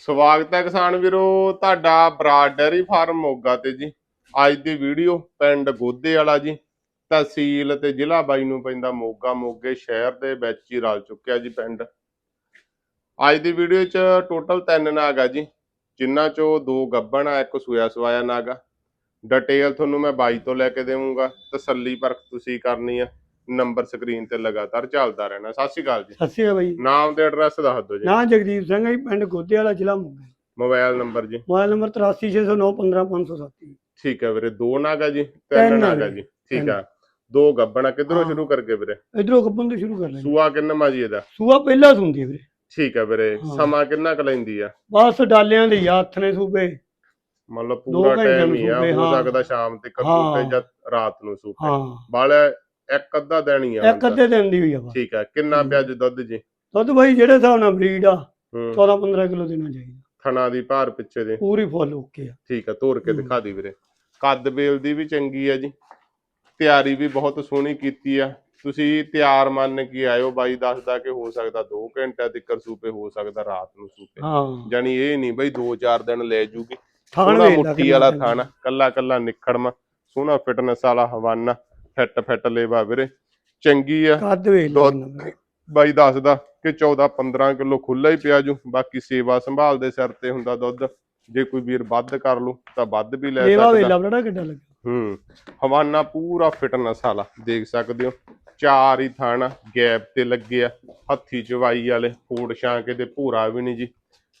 ਸਵਾਗਤ ਹੈ ਕਿਸਾਨ ਵੀਰੋ, ਤੁਹਾਡਾ ਬਰਾਡ ਡੈਰੀ ਫਾਰਮ ਮੋਗਾ ਤੇ ਜੀ। ਅੱਜ ਦੀ ਵੀਡੀਓ ਪਿੰਡ ਗੋਦੇ ਵਾਲਾ ਜੀ, ਤਹਿਸੀਲ ਤੇ ਜ਼ਿਲ੍ਹਾ ਬਾਈ ਨੂੰ ਪੈਂਦਾ ਮੋਗਾ, ਮੋਗੇ ਸ਼ਹਿਰ ਦੇ ਵਿੱਚ ਹੀ ਰਲ ਚੁੱਕਿਆ ਜੀ ਪਿੰਡ। ਅੱਜ ਦੀ ਵੀਡੀਓ 'ਚ ਟੋਟਲ ਤਿੰਨ ਨਾਗ ਆ ਜੀ ਜਿਨ੍ਹਾਂ 'ਚੋਂ ਦੋ ਗੱਬਣ ਆ, ਇੱਕ ਸੂਆ ਸਵਾਇਆ ਨਾਗ ਆ। ਡਿਟੇਲ ਤੁਹਾਨੂੰ ਮੈਂ ਬਾਈ ਤੋਂ ਲੈ ਕੇ ਦੇਵਾਂਗਾ, ਤਸੱਲੀ ਪਰਖ ਤੁਸੀਂ ਕਰਨੀ ਆ। ਨੰਬਰ ਸਕਰੀਨ ਤੇ ਲਗਾਤਾਰ ਚੱਲਦਾ ਰਹਿਣਾ। ਸਤਿ ਸ਼੍ਰੀ ਅਕਾਲ ਜੀ। ਸਤਿ ਸ਼੍ਰੀ ਅਕਾਲ ਬਾਈ। ਨਾਮ ਤੇ ਐਡਰੈਸ ਦੱਸ ਦਿਓ ਜੀ। ਨਾਂ ਜਗਦੀਪ ਸਿੰਘ ਹੈ ਜੀ, ਪਿੰਡ ਗੋਦੇ ਵਾਲਾ ਜ਼ਿਲ੍ਹਾ ਮੋਗਾ। ਮੋਬਾਈਲ ਨੰਬਰ ਜੀ। ਮੋਬਾਈਲ ਨੰਬਰ 8360915507 ਠੀਕ ਹੈ ਵੀਰੇ ਦੋ ਨਾਗਾ ਜੀ ਤਿੰਨ ਤਿੰਨ ਨਾਗ ਜੀ, ਠੀਕ। ਆ। ਦੋ ਗੱਬਣਾ ਕਿੱਧਰੋਂ ਹਾਂ। ਸ਼ੁਰੂ ਕਰਕੇ ਵੀਰੇ? ਇਧਰੋਂ ਕੱਪਨ ਤੋਂ ਸ਼ੁਰੂ ਕਰ ਲੈਂਦੇ। ਸੂਆ ਕਿੰਨਾ ਮਾ ਜੀ ਇਹਦਾ? ਸੂਆ ਪਹਿਲਾਂ ਸੁਣਦੀ ਵੀਰੇ। ਠੀਕ ਹੈ ਵੀਰੇ ਹਾਂ। ਸਮਾਂ ਕਿੰਨਾ ਕੁ ਲੈਂਦੀ ਆ? ਬਸ ਡਾਲਿਆਂ ਦੇ ਹੱਥ ਨੇ ਸੂਬੇ। ਮਤਲਬ ਪੂਰਾ ਘੰਟੇ ਟਾਈਮ ਨੂੰ ਹੀ ਆ ਸੂਪੇ, ਹੋ ਹਾਂ। ਸਕਦਾ ਸ਼ਾਮ ਤੱਕ ਹਾਂ। ਸੂਪੇ ਜਾਂ ਰਾਤ ਨੂੰ ਸੂਪੇ ਹਾਂ। ਬਾਲੇ ਇੱਕ ਅੱਧਾ ਹੀ ਆ ਇੱਕ ਅੱਧੇ ਦਿਨ ਦੀ ਹੋਈ ਆ ਬਸ। ਠੀਕ ਆ ਕਿੰਨਾ ਹੂੰ। ਪਿਆਜ ਦੁੱਧ ਜੀ? ਦੁੱਧ ਬਾਈ ਜਿਹੜੇ ਹਿਸਾਬ ਨਾਲ ਬਰੀਡ ਆ ਹੂੰ। 14 15 ਕਿਲੋ ਦੇਣਾ ਚਾਹੀਦਾ। ਥਣਾ ਦੀ ਭਾਰ ਪਿੱਛੇ ਦੇ। ਪੂਰੀ ਫੁੱਲ ਓਕੇ ਆ। ਠੀਕ ਆ ਤੋੜ ਕੇ। ਦਿਖਾ ਦੀ ਵੀਰੇ। ਕੱਦ ਬੇਲ ਦੀ ਵੀ ਚੰਗੀ ਆ ਜੀ। ਤਿਆਰੀ ਵੀ ਬਹੁਤ ਸੋਹਣੀ ਕੀਤੀ ਆ। ਤੁਸੀਂ ਤਿਆਰ ਮੰਨ ਕੇ ਆਇਓ ਬਾਈ ਦੱਸਦਾ ਕਿ ਹੋ ਸਕਦਾ 2 ਘੰਟੇ ਤੱਕ ਸੂਪੇ ਹੋ ਸਕਦਾ ਰਾਤ ਨੂੰ ਸੂਪੇ। ਹਾਂ। ਜਾਨੀ ਇਹ ਨਹੀਂ ਬਈ 2-4 ਦਿਨ ਲੈ ਜੂਗੀ। ਥਾਣ ਸੋਹਣਾ ਵੇਖ ਲਾ ਮੁੱਠੀ ਕਿੰਨਾ ਵਾਲਾ ਚੰਗਾ। ਥਾਣਾ ਕੱਲਾ ਕੱਲਾ ਨਿਖੜਮਾ ਸੋਹਣਾ ਫਿਟਨੈਸ ਵਾਲਾ ਹਵਾਨਾ। ਫਿੱਟ ਫਿੱਟ ਲੇਵਾ ਵੀਰੇ। ਚੰਗੀ ਆ। ਕੱਦ ਵੇਖ ਲਾ ਦੁੱਧ ਕਿੰਨਾ ਵੀਰੇ। ਬਾਈ ਦੱਸਦਾ ਕਿ 14-15 ਕਿਲੋ ਖੁੱਲਾ ਹੀ ਪਿਆ ਜੂ। ਬਾਕੀ ਸੇਵਾ ਸੰਭਾਲ ਦੇ ਸਿਰ ਤੇ ਹੁੰਦਾ ਦੁੱਧ। ਜੇ ਕੋਈ ਵੀਰ ਵੱਧ ਕਰ ਲੂ ਤਾਂ ਵੱਧ ਵੀ ਲੈ ਲੇਵਾ ਵੇਖ ਸਕਦਾ। ਲਾ ਬੜਾ ਕਿੱਡਾ ਲੱਗਾ। ਹੂੰ। ਹਵਾਨਾ ਪੂਰਾ ਫਿਟਨੈਸ ਵਾਲਾ ਦੇਖ ਸਕਦੇ ਹੋ। ਚਾਰ ਹੀ ਥਾਣਾ ਗੈਪ ਤੇ ਲੱਗੇ ਆ ਹੱਥੀ ਚਵਾਈ ਵਾਲੇ ਫੂਡ ਛਾਂਕੇ ਤੇ ਭੂਰਾ ਵੀ ਨਹੀਂ ਜੀ।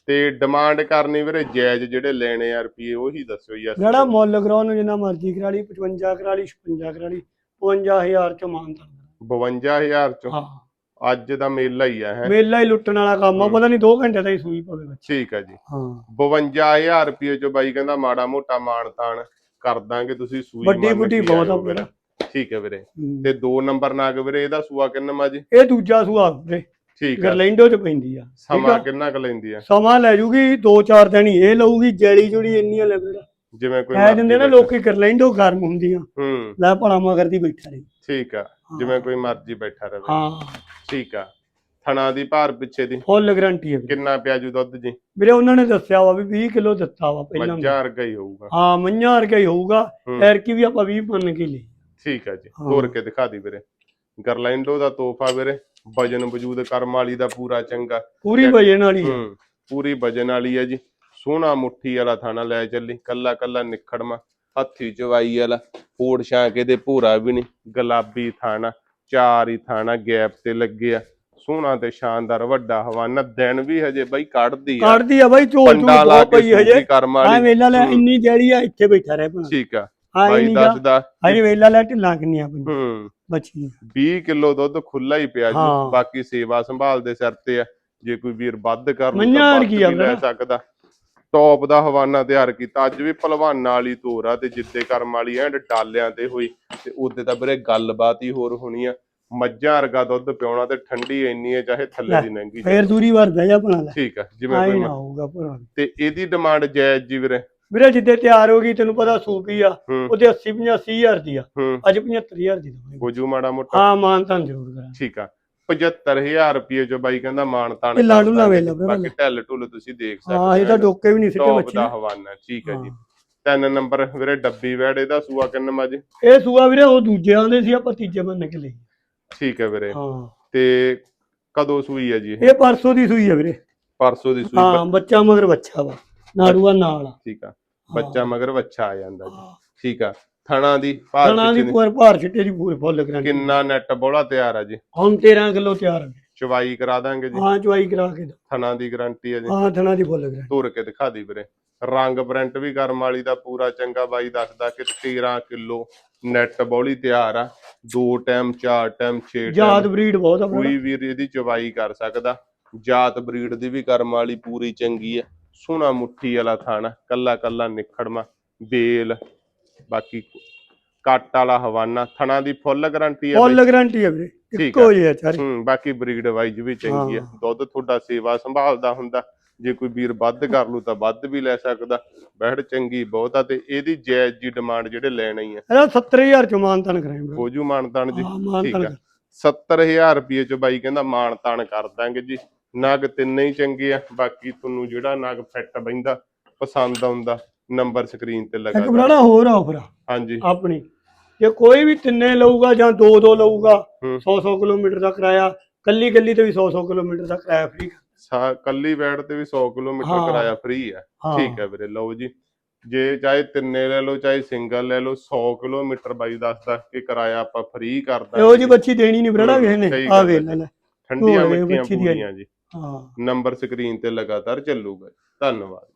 ਤੇ ਡਿਮਾਂਡ ਕਰਨੀ ਵੀਰੇ ਜਾਇਜ਼ ਜਿਹੜੇ ਲੈਣੇ ਆ ਰੁਪਏ ਉਹੀ ਦੱਸਿਓ ਯਾਰ। ਜਿਹੜਾ ਮੁੱਲ ਕਰਾਉਣ ਨੂੰ ਜਿੰਨਾ ਮਰਜ਼ੀ ਕਰਾ ਲਈ 55 ਕਰਾ ਲਈ 56 ਕਰਾ ਲਈ 55000 ਚ ਮਾਨਤਾ 52000 ਚੋਂ? ਹਾਂ। ਅੱਜ ਦਾ ਮੇਲਾ ਹੀ ਆ ਹੈ? ਮੇਲਾ ਹੀ ਲੁੱਟਣ ਵਾਲਾ ਕੰਮ ਆ। ਪਤਾ ਨਹੀਂ 2 ਘੰਟੇ ਹੀ ਸੂਈ ਪਵੇ ਬੱਚੇ। ਠੀਕ ਆ ਜੀ। ਹਾਂ। 52000 ਰੁਪਏ ਚੋਂ ਬਾਈ ਕਹਿੰਦਾ ਮਾੜਾ ਮੋਟਾ ਮਾਣ ਤਾਣ ਕਰ ਦਾਂਗੇ ਤੁਸੀਂ ਸੂਈ ਵੱਡੀ ਮੰਨ ਬੁੱਢੀ ਕੇ ਬਹੁਤ ਆ ਆਇਓ ਵੀਰੇ। ਠੀਕ ਹੈ ਵੀਰੇ। ਹੂੰ। ਤੇ ਦੋ ਨੰਬਰ ਨਾਗ ਵੀਰੇ ਇਹਦਾ ਸੂਆ ਕਿੰਨਾ ਜੀ? ਇਹ ਦੂਜਾ ਸੂਆ ਵੀਰੇ। ਠੀਕ ਆ। ਗਰਲੈਂਡੋ ਚ ਪੈਂਦੀ ਆ। ਠੀਕ ਸਮਾਂ ਆ। ਕਿੰਨਾ ਕੁ ਲੈਂਦੀ ਆ? ਸਮਾਂ ਲੈ ਜੂਗੀ 2-4 ਦਿਨ ਹੀ। ਇਹ ਲਊਗੀ ਜੈਲੀ ਜੁੜੀ ਇੰਨੀਆਂ ਲੱਗਦਾ ਜਿਵੇਂ ਕੋਈ ਕਹਿ ਮਰਜ਼ੀ ਦਿੰਦੇ ਨਾ ਬੈਠਾ। ਲੋਕੀ ਗਰਲੈਂਡੋ ਗਰਮ ਹੁੰਦੀਆਂ ਹੂੰ। ਲੈ ਭਲਾ ਮਗਰ ਦੀ ਬੈਠਾ ਰਹੀ। ਠੀਕ ਆ ਜਿਵੇਂ ਕੋਈ ਮਰਜ਼ੀ ਬੈਠਾ ਰਵੇ ਹਾਂ। ਠੀਕ ਆ ਥਣਾ ਦੀ ਭਾਰ ਪਿੱਛੇ ਦੀ। ਫੁੱਲ ਗਰੰਟੀ ਹੈ ਵੀਰੇ। ਕਿੰਨਾ ਪਿਆਜੂ ਦੁੱਧ ਜੀ? ਵੀਰੇ ਉਹਨਾਂ ਨੇ ਦੱਸਿਆ ਵਾ ਵੀ 20 ਕਿਲੋ ਦਿੱਤਾ ਵਾ ਪਹਿਲਾਂ ਵੀ। ਮੱਝਾਂ ਵਰਗਾ ਹੀ ਹੋਊਗਾ। ਹਾਂ ਮੰਝਾਂ ਵਰਗਾ ਹੀ ਹੋਊਗਾ। ਹੂੰ। ਐਰ ਕੀ ਵੀ ਆਪਾਂ 20 ਮੰਨ ਕੇ ਲਈ। ਠੀਕ ਆ ਜੀ ਹਾਂ। ਤੋਰ ਕੇ ਦਿਖਾ ਦੀ ਵੀਰੇ। ਗਰਲੈਂਡੋ ਦਾ ਤੋਹਫਾ ਵੀਰੇ ਵਜਨ ਵਜੂਦ ਕਰਮ ਵਾਲੀ ਦਾ ਪੂਰਾ ਚੰਗਾ। ਪੂਰੀ ਵਜਨ ਵਾਲੀ। ਹੂੰ ਪੂਰੀ ਵਜਨ ਵਾਲੀ ਹੈ ਜੀ। ਸੋਹਣਾ ਮੁੱਠੀ ਵਾਲਾ ਥਾਣਾ ਲੈ ਚੱਲੀ ਕੱਲਾ ਕੱਲਾ ਨਿਖੜਮਾ ਹੱਥੀ ਚਵਾਈ ਵਾਲਾ ਫੋੜ ਛਾਂਕੇ ਦੇ ਭੂਰਾ ਵੀ ਨਹੀਂ ਗੁਲਾਬੀ ਥਾਣਾ ਚਾਰ ਹੀ ਥਾਣਾ ਗੈਪ ਤੇ ਲੱਗੇ ਆ ਸੋਹਣਾ ਤੇ ਸ਼ਾਨਦਾਰ ਵੱਡਾ ਹਵਾਨਾ ਦਿਨ ਵੀ ਹਜੇ ਬਈ ਕੱਢਦੀ ਆ। ਕੱਢਦੀ ਆ ਬਾਈ ਝੋਲ ਝੂਲ ਬਹੁਤ ਕੇ ਪਈ ਹਜੇ। ਆ ਵਾਲੀ। ਲੈ। ਇੰਨੀ ਜੈਲੀ ਆ ਇੱਥੇ ਬੈਠਾ ਰਹਿ ਪਣਾ ਠੀਕ ਆ। ਬਾਈ ਨਹੀਂ ਦੱਸਦਾ ਹਜੇ ਵੇਲਾ ਲੈ ਢਿੱਲਾਂ ਕਿੰਨੀਆਂ ਪਈਆਂ। ਹੂੰ। ਬੱਚੀ 20 ਕਿਲੋ ਦੁੱਧ ਖੁੱਲਾ ਹੀ ਪਿਆ ਜੀ। ਬਾਕੀ ਸੇਵਾ ਸੰਭਾਲ ਦੇ ਸਿਰ ਤੇ ਆ ਜੇ ਕੋਈ ਵੀਰ ਵੱਧ ਕਰ ਲੂ ਤਾਂ ਲੈ। ਸਕਦਾ। ਟੌਪ ਦਾ ਹਵਾਨਾ ਤਿਆਰ ਕੀਤਾ। ਅੱਜ ਵੀ ਪਹਿਲਵਾਨਾਂ ਵਾਲੀ ਤੋਰ ਆ ਤੇ ਜਿੱਦੇ ਕਰਮ ਵਾਲੀ ਐਂਡ ਡਾਲਿਆਂ ਤੇ ਹੋਈ। ਤੇ ਉਹਦੇ ਤਾਂ ਵੀਰੇ ਗੱਲਬਾਤ ਹੀ ਹੋਰ ਹੋਣੀ ਆ। ਮੱਝਾਂ ਵਰਗਾ ਦੁੱਧ ਪਿਉਣਾ ਤੇ ਠੰਡੀ ਇੰਨੀ ਹੈ ਚਾਹੇ ਥੱਲੇ ਦੀ ਨੰਗੀ ਫੇਰ ਦੂਰੀ ਵਾਰ ਬਹਿ ਜਾ ਬਣਾ ਲੈ। ਠੀਕ ਆ ਜਿਵੇਂ ਕੋਈ ਨਾ ਹੋਊਗਾ ਭਰਾ। ਤੇ ਇਹਦੀ ਡਿਮਾਂਡ ਜਾਇਜ਼ ਜੀ ਵੀਰੇ? ਵੀਰੇ ਜਿੱਦੇ ਤਿਆਰ ਹੋ ਗਈ ਤੈਨੂੰ ਪਤਾ ਸੂਪੀ ਆ। ਉਹਦੇ 80 85 ਹਜ਼ਾਰ ਦੀ ਆ। ਅੱਜ 75000 ਦੀ ਦਵਾਂਗੇ ਗੋਜੂ ਮਾੜਾ ਮੋਟਾ। ਹਾਂ ਮਾਨ ਤਾਂ ਜ਼ਰੂਰ ਕਰਾਂ ਠੀਕ ਆ। 75000 ਰੁਪਏ ਚ ਬਾਈ ਕਹਿੰਦਾ ਮਾਣ ਤਾਣ ਇਹ। ਵੇਖ ਲਓ ਵੀਰੇ। ਬਾਕੀ ਢਿੱਲ ਢੁੱਲ ਤੁਸੀਂ ਦੇਖ ਸਕਦੇ ਹਾਂ ਇਹ ਤਾਂ ਡੋਕੇ ਵੀ ਨਹੀਂ ਸਿੱਟੇ ਬੱਚੇ ਦਾ। ਹਵਾਨਾ ਠੀਕ ਹੈ ਜੀ। ਹਾਂ। ਤਿੰਨ ਨੰਬਰ ਵੀਰੇ ਡੱਬੀ ਵੈੜ ਇਹਦਾ ਸੂਆ ਕਿੰਨਾ ਮਾ ਜੀ ਇਹ ਸੂਆ ਵੀਰੇ ਉਹ ਦੂਜੇ ਆਂਦੇ ਸੀ ਆਪਾਂ ਤੀਜੇ ਮੰਨ ਕੇ ਲਈ ਠੀਕ ਹੈ ਵੀਰੇ। ਹਾਂ। ਤੇ ਕਦੋਂ ਸੂਈ ਹੈ ਜੀ ਇਹ? ਪਰਸੋਂ ਦੀ ਸੂਈ ਆ ਵੀਰੇ। ਪਰਸੋਂ ਦੀ ਸੂਈ। ਹਾਂ ਬੱਚਾ ਮਗਰ ਬੱਚਾ ਵਾ। ਨਾੜੂਆ ਨਾਲ ਠੀਕ ਆ। ਬੱਚਾ ਮਗਰ ਬੱਚਾ ਆ ਜਾਂਦਾ ਜੀ। ਠੀਕ ਆ। ਥਣਾ ਦੀ ਭਾਰ ਥਣਾ ਦੀ ਪੂਰ ਭਾਰ ਛਿੱਟੇ ਦੀ ਪੂਰੇ ਫੁੱਲ ਕਰਾਂਗੇ। ਕਿੰਨਾ ਨੈਟ ਬੋਲਾ ਤਿਆਰ ਆ ਜੀ। ਹੁਣ 13 ਕਿਲੋ ਤਿਆਰ ਆ ਚਵਾਈ ਕਰਾ ਦਾਂਗੇ ਜੀ। ਹਾਂ ਚੁਆਈ ਕਰਾ ਕੇ। ਥਣਾ ਦੀ ਗਾਰੰਟੀ ਹੈ ਜੀ। ਹਾਂ ਥਣਾ ਦੀ ਫੁੱਲ ਕਰਾਂਗੇ। ਤੋਰ ਕੇ ਦਿਖਾ ਦੀ ਵੀਰੇ। ਰੰਗ ਪ੍ਰਿੰਟ ਵੀ ਕਰਮ ਵਾਲੀ ਦਾ ਪੂਰਾ ਚੰਗਾ ਬਾਈ ਦੱਸਦਾ ਕਿ 13 ਕਿਲੋ ਨੈਟ ਬੋਲੀ ਤਿਆਰ ਆ। ਦੋ ਟਾਈਮ ਚਾਰ ਟਾਈਮ 6 ਜਾਤ ਟਾਈਮ ਬਰੀਡ ਬਹੁਤ ਆ ਕੋਈ ਵੀਰੇ ਵੀਰ ਇਹਦੀ ਚਵਾਈ ਕਰ ਸਕਦਾ। ਜਾਤ ਬਰੀਡ ਦੀ ਵੀ ਕਰਮ ਵਾਲੀ ਪੂਰੀ ਚੰਗੀ ਆ। ਸੋਹਣਾ ਮੁੱਠੀ ਵਾਲਾ ਥਾਣਾ। ਕੱਲਾ ਕੱਲਾ ਨਿਖੜਮਾ। ਬੇਲ ਬਾਕੀ ਕੱਟ ਵਾਲਾ ਹਵਾਨਾ ਥਣਾ ਦੀ ਫੁੱਲ ਗਾਰੰਟੀ ਆ ਫੁੱਲ ਗਾਰੰਟੀ ਆ ਵੀਰੇ ਇੱਕੋ ਜਿਹਾ ਚਾਰੇ ਹੂੰ ਬਾਕੀ ਬਰੀਡ ਵਾਈਜ਼ ਵੀ ਚੰਗੀ ਹਾਂ। ਦੁੱਧ ਤੁਹਾਡਾ ਸੇਵਾ ਸੰਭਾਲਦਾ ਹੁੰਦਾ। ਜੇ ਕੋਈ ਵੀਰ ਵੱਧ ਕਰ ਲੂ ਤਾਂ ਵੱਧ ਵੀ ਲੈ ਸਕਦਾ। ਬਹਿੜ ਚੰਗੀ ਬਹੁਤ ਆ ਤੇ ਇਹਦੀ ਜਾਇਜ਼ ਜੀ ਡਿਮਾਂਡ ਜਿਹੜੇ ਲੈਣਾ ਹੀ। ਆ ਇਹਦਾ 70000 ਚ ਮਾਨਤਨ ਕਰਾਂਗੇ ਵੀਰੇ। ਹੋਜੂ ਮਾਨਤਾਨ ਜੀ। ਹਾਂ ਠੀਕ ਆ 70000 ਰੁਪਏ ਚ ਬਾਈ ਕਹਿੰਦਾ ਮਾਨਤਾਨ ਕਰ ਦਾਂਗੇ ਜੀ। ਨਗ ਤਿੰਨੇ ਹੀ ਚੰਗੇ ਆ। ਬਾਕੀ ਤੁਹਾਨੂੰ ਜਿਹੜਾ ਨਗ ਫਿੱਟ ਬੈਂਦਾ ਪਸੰਦ ਆਉਂਦਾ ਨੰਬਰ ਸਕਰੀਨ ਤੇ ਇੱਕ ਲਗਾ ਹੋਰ ਆਫਰ ਆ ਹਾਂਜੀ। ਆਪਣੀ। ਜੇ ਕੋਈ ਵੀ ਤਿੰਨੇ ਲਊਗਾ ਜਾਂ ਦੋ ਦੋ ਲਊਗਾ ਹੂੰ। 100 100 ਕਿਲੋਮੀਟਰ ਦਾ ਕਿਰਾਇਆ ਕੱਲੀ ਕੱਲੀ ਤੇ ਵੀ 100 100 ਕਿਲੋਮੀਟਰ ਦਾ ਕਿਰਾਇਆ ਫ੍ਰੀ ਸਾ ਕੱਲੀ ਬੈਡ ਤੇ ਵੀ 100 ਕਿਲੋਮੀਟਰ। ਕਿਰਾਇਆ ਫ੍ਰੀ ਹਾਂ। ਠੀਕ ਹੈ ਵੀਰੇ ਲਓ ਜੀ। ਜੇ ਚਾਹੇ ਤਿੰਨੇ ਲੈ ਲਓ ਚਾਹੇ ਸਿੰਗਲ ਲੈ ਲਓ 100 ਕਿਲੋਮੀਟਰ ਬਾਈ ਦੱਸਦਾ ਕਿ ਕਿਰਾਇਆ ਆਪਾਂ ਫ੍ਰੀ ਕਰਦਾ ਇਹੋ ਜੀ। ਬੱਚੀ ਦੇਣੀ ਨਹੀਂ ਬਰਾੜਾ ਕਿਸੇ ਨੇ। ਸਹੀ ਆ ਗੱਲ ਹੈ। ਲੈ ਲੈ। ਠੰਡੀਆਂ ਹੋਏ ਮਿੱਠੀਆਂ ਬੱਚੀ ਦੀ ਆਈ। ਪੂਰੀਆਂ ਜੀ। ਹਾਂ। ਨੰਬਰ ਸਕਰੀਨ ਤੇ ਲਗਾਤਾਰ ਚੱਲੂਗਾ ਧੰਨਵਾਦ।